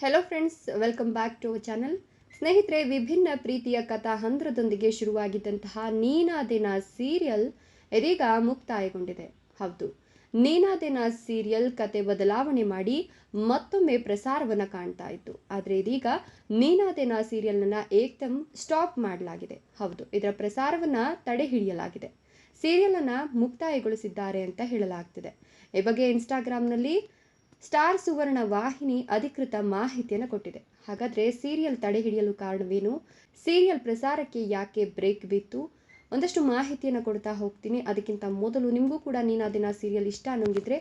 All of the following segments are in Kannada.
Hello friends welcome back to channel ಸ್ನೇಹಿತರೆ, ವಿಭಿನ್ನ ಪ್ರೀತಿಯ ಕಥಾ ಹಂದ್ರದೊಂದಿಗೆ ಶುರುವಾಗಿದ್ದಂತಹ ನೀನಾದಿನ ಸೀರಿಯಲ್ ಇದೀಗ ಮುಕ್ತಾಯಗೊಂಡಿದೆ. ಹೌದು ನೀನಾದಿನ ಸೀರಿಯಲ್ ಕತೆ ಬದಲಾವಣೆ ಮಾಡಿ ಮತ್ತೊಮ್ಮೆ ಪ್ರಸಾರವನ್ನು ಕಾಣ್ತಾ ಇತ್ತು. ಆದರೆ ಇದೀಗ ನೀನಾದಿನ ಸೀರಿಯಲ್ನ ಏಕ್ದಮ್ ಸ್ಟಾಪ್ ಮಾಡಲಾಗಿದೆ. ಹೌದು, ಇದರ ಪ್ರಸಾರವನ್ನು ತಡೆ ಹಿಡಿಯಲಾಗಿದೆ. ಸೀರಿಯಲನ್ನು ಮುಕ್ತಾಯಗೊಳಿಸಿದ್ದಾರೆ ಅಂತ ಹೇಳಲಾಗ್ತಿದೆ. ಈ ಬಗ್ಗೆ ಇನ್ಸ್ಟಾಗ್ರಾಮ್ನಲ್ಲಿ ಸ್ಟಾರ್ ಸುವರ್ಣ ವಾಹಿನಿ ಅಧಿಕೃತ ಮಾಹಿತಿಯನ್ನು ಕೊಟ್ಟಿದೆ. ಹಾಗಾದರೆ ಸೀರಿಯಲ್ ತಡೆ ಹಿಡಿಯಲು ಕಾರಣವೇನು? ಸೀರಿಯಲ್ ಪ್ರಸಾರಕ್ಕೆ ಯಾಕೆ ಬ್ರೇಕ್ ಬಿತ್ತು? ಒಂದಷ್ಟು ಮಾಹಿತಿಯನ್ನು ಕೊಡ್ತಾ ಹೋಗ್ತೀನಿ. ಅದಕ್ಕಿಂತ ಮೊದಲು ನಿಮಗೂ ಕೂಡ ನೀನು ದಿನ ಸೀರಿಯಲ್ ಇಷ್ಟ ಅನ್ನೋಂಗಿದ್ರೆ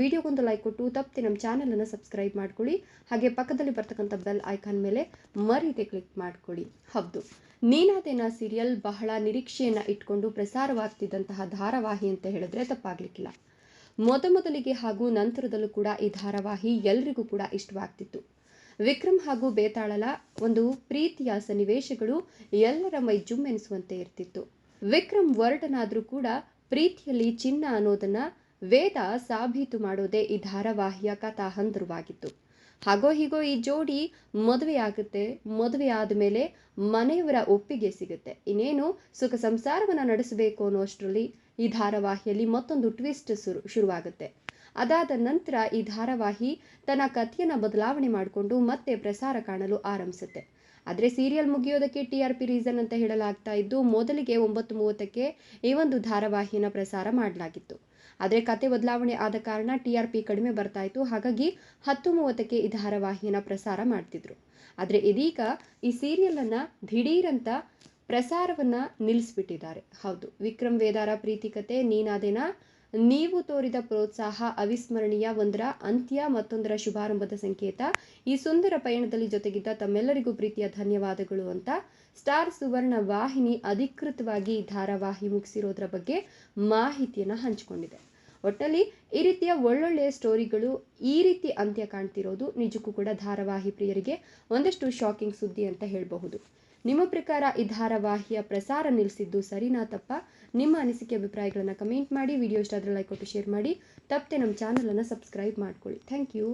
ವಿಡಿಯೋಗೊಂದು ಲೈಕ್ ಕೊಟ್ಟು ತಪ್ಪದೆ ನಮ್ಮ ಚಾನಲನ್ನು ಸಬ್ಸ್ಕ್ರೈಬ್ ಮಾಡ್ಕೊಳ್ಳಿ. ಹಾಗೆ ಪಕ್ಕದಲ್ಲಿ ಬರ್ತಕ್ಕಂಥ ಬೆಲ್ ಐಕಾನ್ ಮೇಲೆ ಮರೀದೆ ಕ್ಲಿಕ್ ಮಾಡ್ಕೊಳ್ಳಿ. ಹೌದು. ನೀನಾದೇನ ಸೀರಿಯಲ್ ಬಹಳ ನಿರೀಕ್ಷೆಯನ್ನು ಇಟ್ಕೊಂಡು ಪ್ರಸಾರವಾಗ್ತಿದ್ದಂತಹ ಧಾರಾವಾಹಿ ಅಂತ ಹೇಳಿದ್ರೆ ತಪ್ಪಾಗಲಿಕ್ಕಿಲ್ಲ. ಮೊದಮೊದಲಿಗೆ ಹಾಗೂ ನಂತರದಲ್ಲೂ ಕೂಡ ಈ ಧಾರಾವಾಹಿ ಎಲ್ರಿಗೂ ಕೂಡ ಇಷ್ಟವಾಗ್ತಿತ್ತು. ವಿಕ್ರಮ್ ಹಾಗೂ ಬೇತಾಳಲ ಒಂದು ಪ್ರೀತಿಯ ಸನ್ನಿವೇಶಗಳು ಎಲ್ಲರ ಮೈ ಜುಮ್ಮೆನಿಸುವಂತೆ ಇರ್ತಿತ್ತು. ವಿಕ್ರಮ್ ವರ್ಡನಾದರೂ ಕೂಡ ಪ್ರೀತಿಯಲ್ಲಿ ಚಿನ್ನ ಅನ್ನೋದನ್ನ ವೇದ ಸಾಬೀತು ಮಾಡೋದೇ ಈ ಧಾರಾವಾಹಿಯ ಕಥಾ ಹಂದರವಾಗಿತ್ತು. ಹಾಗೋ ಹೀಗೋ ಈ ಜೋಡಿ ಮದುವೆ ಆಗುತ್ತೆ. ಮದುವೆ ಆದಮೇಲೆ ಮನೆಯವರ ಒಪ್ಪಿಗೆ ಸಿಗುತ್ತೆ. ಇನ್ನೇನು ಸುಖ ಸಂಸಾರವನ್ನು ನಡೆಸಬೇಕು ಅನ್ನೋಷ್ಟರಲ್ಲಿ ಈ ಧಾರಾವಾಹಿಯಲ್ಲಿ ಮತ್ತೊಂದು ಟ್ವಿಸ್ಟ್ ಶುರು ಶುರುವಾಗುತ್ತೆ. ಅದಾದ ನಂತರ ಈ ಧಾರಾವಾಹಿ ತನ್ನ ಕಥೆಯನ್ನು ಬದಲಾವಣೆ ಮಾಡಿಕೊಂಡು ಮತ್ತೆ ಪ್ರಸಾರ ಕಾಣಲು ಆರಂಭಿಸುತ್ತೆ. ಆದರೆ ಸೀರಿಯಲ್ ಮುಗಿಯೋದಕ್ಕೆ ಟಿ ಆರ್ ಪಿ ರೀಸನ್ ಅಂತ ಹೇಳಲಾಗ್ತಾ ಇದ್ದು, ಮೊದಲಿಗೆ ಒಂಬತ್ತು ಮೂವತ್ತಕ್ಕೆ ಈ ಒಂದು ಧಾರಾವಾಹಿಯನ್ನು ಪ್ರಸಾರ ಮಾಡಲಾಗಿತ್ತು. ಆದರೆ ಕತೆ ಬದಲಾವಣೆ ಆದ ಕಾರಣ ಟಿ ಆರ್ ಪಿ ಕಡಿಮೆ ಬರ್ತಾ ಇತ್ತು. ಹಾಗಾಗಿ ಹತ್ತು ಮೂವತ್ತಕ್ಕೆ ಈ ಧಾರಾವಾಹಿಯನ್ನು ಪ್ರಸಾರ ಮಾಡ್ತಿದ್ರು. ಆದರೆ ಇದೀಗ ಈ ಸೀರಿಯಲನ್ನು ದಿಢೀರಂತ ಪ್ರಸಾರವನ್ನು ನಿಲ್ಲಿಸ್ಬಿಟ್ಟಿದ್ದಾರೆ ಹೌದು, ವಿಕ್ರಮ್ ವೇದಾರ ಪ್ರೀತಿ ಕತೆ, ನೀನಾದೇನ ನೀವು ತೋರಿದ ಪ್ರೋತ್ಸಾಹ, ಅವಿಸ್ಮರಣೀಯ ಒಂದರ ಅಂತ್ಯ ಮತ್ತೊಂದರ ಶುಭಾರಂಭದ ಸಂಕೇತ. ಈ ಸುಂದರ ಪಯಣದಲ್ಲಿ ಜೊತೆಗಿದ್ದ ತಮ್ಮೆಲ್ಲರಿಗೂ ಪ್ರೀತಿಯ ಧನ್ಯವಾದಗಳು ಅಂತ. ಸ್ಟಾರ್ ಸುವರ್ಣ ವಾಹಿನಿ ಅಧಿಕೃತವಾಗಿ ಧಾರಾವಾಹಿ ಮುಗಿಸಿರೋದ್ರ ಬಗ್ಗೆ ಮಾಹಿತಿಯನ್ನು ಹಂಚಿಕೊಂಡಿದೆ. ಒಟ್ಟಲ್ಲಿ ಈ ರೀತಿಯ ಒಳ್ಳೊಳ್ಳೆಯ ಸ್ಟೋರಿಗಳು ಈ ರೀತಿ ಅಂತ್ಯ ಕಾಣ್ತಿರೋದು ನಿಜಕ್ಕೂ ಕೂಡ ಧಾರಾವಾಹಿ ಪ್ರಿಯರಿಗೆ ಒಂದಷ್ಟು ಶಾಕಿಂಗ್ ಸುದ್ದಿ ಅಂತ ಹೇಳಬಹುದು. ನಿಮ್ಮ ಪ್ರಕಾರ ಈ ಧಾರಾವಾಹಿಯ ಪ್ರಸಾರ ನಿಲ್ಲಿಸಿದ್ದು ಸರಿನಾ ತಪ್ಪ? ನಿಮ್ಮ ಅನಿಸಿಕೆ ಅಭಿಪ್ರಾಯಗಳನ್ನು ಕಮೆಂಟ್ ಮಾಡಿ ವಿಡಿಯೋ ಇಷ್ಟ ಆದರೆ ಲೈಕ್ ಕೊಟ್ಟು ಶೇರ್ ಮಾಡಿ. ತಪ್ಪದೆ ನಮ್ಮ ಚಾನಲನ್ನು ಸಬ್ಸ್ಕ್ರೈಬ್ ಮಾಡ್ಕೊಳ್ಳಿ. Thank you